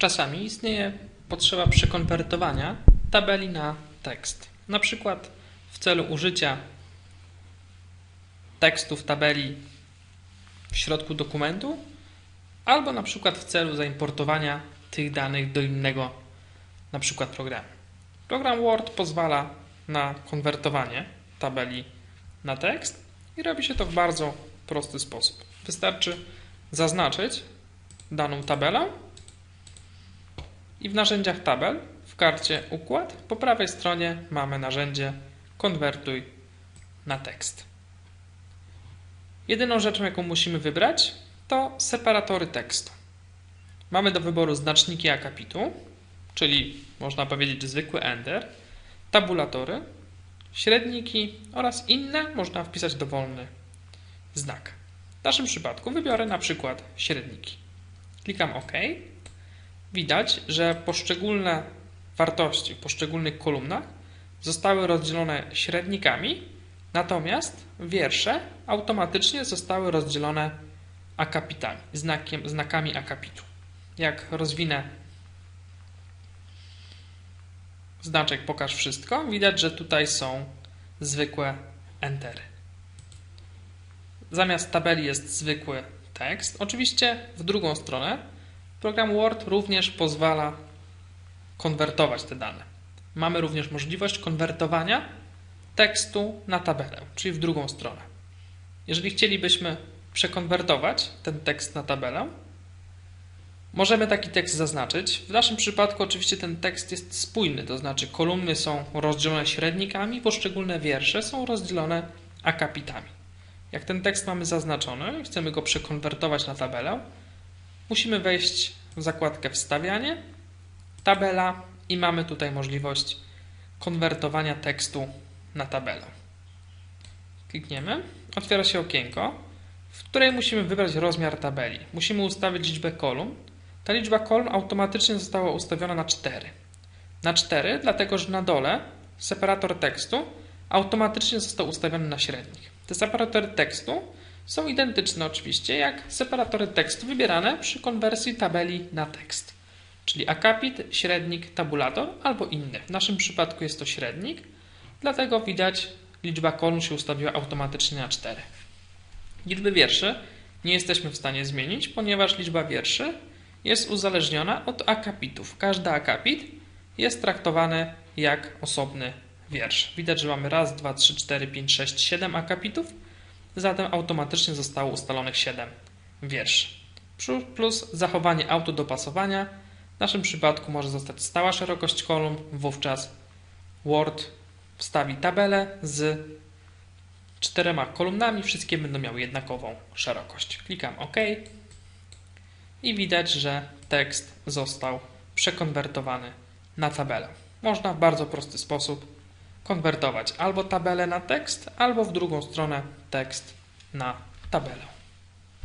Czasami istnieje potrzeba przekonwertowania tabeli na tekst. Na przykład w celu użycia tekstu w tabeli w środku dokumentu, albo na przykład w celu zaimportowania tych danych do innego na przykład programu. Program Word pozwala na konwertowanie tabeli na tekst i robi się to w bardzo prosty sposób. Wystarczy zaznaczyć daną tabelę i w narzędziach tabel w karcie Układ po prawej stronie mamy narzędzie Konwertuj na tekst. Jedyną rzeczą, jaką musimy wybrać, to separatory tekstu. Mamy do wyboru znaczniki akapitu, czyli można powiedzieć zwykły enter, tabulatory, średniki oraz inne można wpisać dowolny znak. W naszym przypadku wybiorę na przykład średniki. Klikam OK. Widać, że poszczególne wartości w poszczególnych kolumnach zostały rozdzielone średnikami, natomiast wiersze automatycznie zostały rozdzielone akapitami, znakiem, znakami akapitu. Jak rozwinę znaczek pokaż wszystko, widać, że tutaj są zwykłe entery. Zamiast tabeli jest zwykły tekst. Oczywiście w drugą stronę program Word również pozwala konwertować te dane. Mamy również możliwość konwertowania tekstu na tabelę, czyli w drugą stronę. Jeżeli chcielibyśmy przekonwertować ten tekst na tabelę, możemy taki tekst zaznaczyć. W naszym przypadku oczywiście ten tekst jest spójny, to znaczy kolumny są rozdzielone średnikami, poszczególne wiersze są rozdzielone akapitami. Jak ten tekst mamy zaznaczony i chcemy go przekonwertować na tabelę, musimy wejść w zakładkę Wstawianie, Tabela i mamy tutaj możliwość konwertowania tekstu na tabelę. Klikniemy, otwiera się okienko, w której musimy wybrać rozmiar tabeli. Musimy ustawić liczbę kolumn. Ta liczba kolumn automatycznie została ustawiona na 4. Na 4, dlatego że na dole separator tekstu automatycznie został ustawiony na średnik. Te separatory tekstu są identyczne oczywiście jak separatory tekstu wybierane przy konwersji tabeli na tekst. Czyli akapit, średnik, tabulator albo inny. W naszym przypadku jest to średnik, dlatego widać liczba kolumn się ustawiła automatycznie na 4. Liczby wierszy nie jesteśmy w stanie zmienić, ponieważ liczba wierszy jest uzależniona od akapitów. Każdy akapit jest traktowany jak osobny wiersz. Widać, że mamy raz, dwa, trzy, cztery, pięć, sześć, siedem akapitów, zatem automatycznie zostało ustalonych 7 wierszy. Plus zachowanie autodopasowania. W naszym przypadku może zostać stała szerokość kolumn, wówczas Word wstawi tabelę z czterema kolumnami, wszystkie będą miały jednakową szerokość. Klikam OK i widać, że tekst został przekonwertowany na tabelę. Można w bardzo prosty sposób konwertować albo tabelę na tekst, albo w drugą stronę tekst na tabelę.